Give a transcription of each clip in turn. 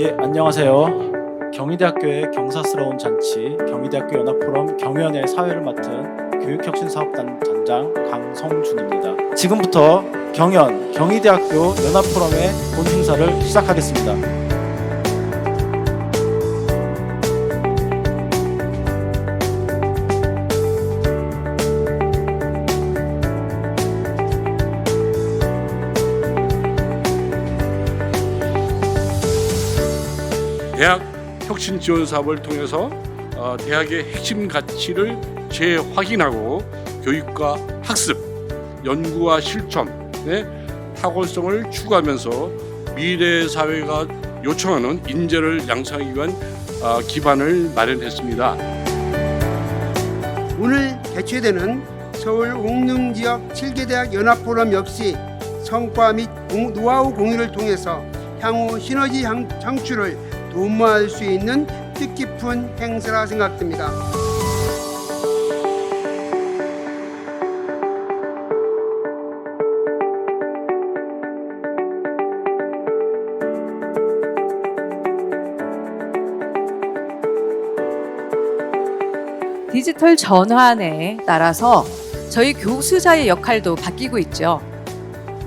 예, 안녕하세요. 경희대학교의 경사스러운 잔치 경희대학교 연합포럼 경연의 사회를 맡은 교육혁신사업단 단장 강성준입니다. 지금부터 경연 경희대학교 연합포럼의 본 행사를 시작하겠습니다. 대학 혁신 지원 사업을 통해서 어, 대학의 핵심 가치를 재확인하고 교육과 학습, 연구와 실천의 탁월성을 추구하면서 미래 사회가 요청하는 인재를 양성하기 위한 어, 기반을 마련했습니다. 오늘 개최되는 서울 옥능 지역 7개 대학 연합 포럼 역시 성과 및 공- 노하우 공유를 통해서 향후 시너지 향- 창출을 도모할 수 있는 뜻깊은 행사라 생각됩니다. 디지털 전환에 따라서 저희 교수자의 역할도 바뀌고 있죠.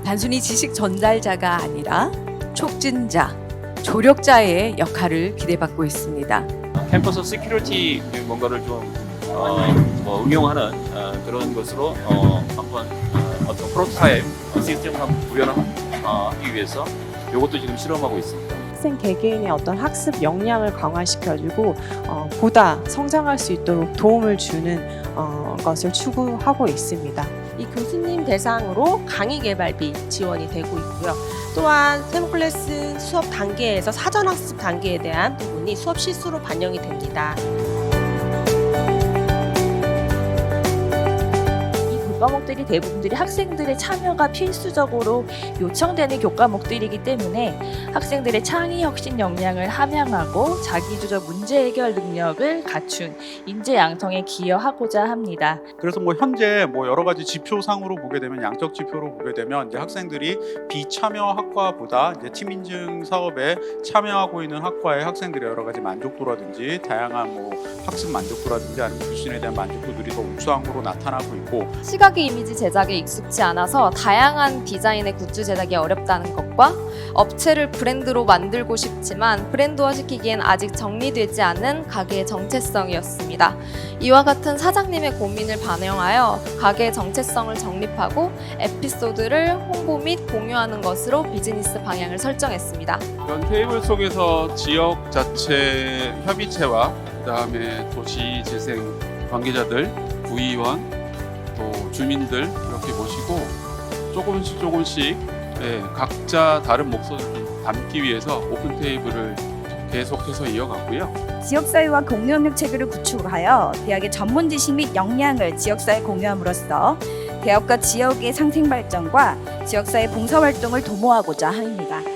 단순히 지식 전달자가 아니라 촉진자, 조력자의 역할을 기대받고 있습니다. 캠퍼스 시큐리티 뭔가를 좀 어, 뭐 응용하는 어, 그런 것으로 어, 한번 어, 어떤 프로토타입 어, 시스템을 한번 구현을 어, 하기 위해서 이것도 지금 실험하고 있습니다. 학생 개개인의 어떤 학습 역량을 강화시켜주고 어, 보다 성장할 수 있도록 도움을 주는 어, 것을 추구하고 있습니다. 이 교수님 대상으로 강의 개발비 지원이 되고 있고요. 또한 세무클래스 수업 단계에서 사전 학습 단계에 대한 부분이 수업 실수로 반영이 됩니다. 교과목들이 대부분들이 학생들의 참여가 필수적으로 요청되는 교과목들이기 때문에 학생들의 창의 혁신 역량을 함양하고 자기주적 문제 해결 능력을 갖춘 인재 양성에 기여하고자 합니다. 그래서 뭐 현재 뭐 여러 가지 지표상으로 보게 되면 양적 지표로 보게 되면 이제 학생들이 비참여 학과보다 이제 팀 인증 사업에 참여하고 있는 학과의 학생들의 여러 가지 만족도라든지 다양한 뭐 학습 만족도라든지 아니면 교신에 대한 만족도들이 더 우수한 거로 나타나고 있고 시각 의 이미지 제작에 익숙지 않아서 다양한 디자인의 굿즈 제작이 어렵다는 것과 업체를 브랜드로 만들고 싶지만 브랜드화시키기엔 아직 정리되지 않은 가게의 정체성이었습니다. 이와 같은 사장님의 고민을 반영하여 가게의 정체성을 정립하고 에피소드를 홍보 및 공유하는 것으로 비즈니스 방향을 설정했습니다. 이런 테이블 속에서 지역 자체 협의체와 그다음에 도시 재생 관계자들, 구의원, 또 주민들 이렇게 모시고 조금씩 조금씩 예, 각자 다른 목소리를 좀 담기 위해서 오픈 테이블을 계속해서 이어가고요. 지역사회와 공유협력 체계를 구축하여 대학의 전문 지식 및 역량을 지역사회에 공유함으로써 대학과 지역의 상생 발전과 지역사회 봉사활동을 도모하고자 합니다.